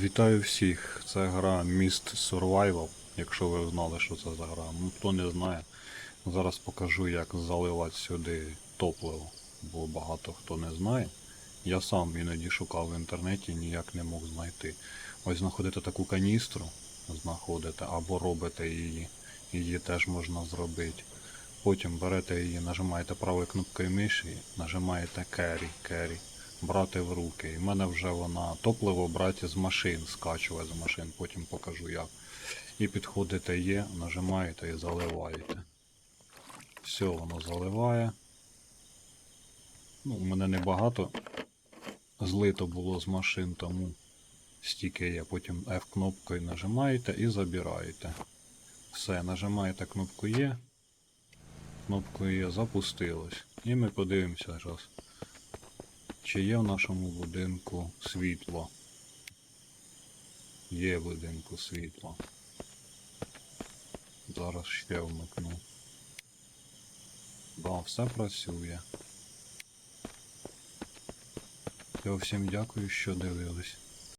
Вітаю всіх! Це гра Mist Survival, якщо ви знали, що це за гра. Ну, хто не знає, зараз покажу, як заливати сюди топливо, бо багато хто не знає. Я сам іноді шукав в інтернеті, ніяк не мог знайти. Ось знаходите таку каністру, знаходите, або робите її. Її теж можна зробити. Потім берете її, нажимаєте правою кнопкою миші, нажимаєте carry, carry, брати в руки. І в мене вже вона топливо брати з машин, скачувати з машин, потім покажу як. І підходите є, нажимаєте і заливаєте. Все, воно заливає. Ну, у мене небагато злито було з машин, тому стільки є. Потім F кнопкою нажимаєте і забираєте. Все, нажимаєте кнопку Є. Кнопкою Є запустилось. І ми подивимося зараз, чи є в нашому будинку світло. Є в будинку світло. Зараз ще вмикну. Да, все працює. Я всім дякую, що дивились.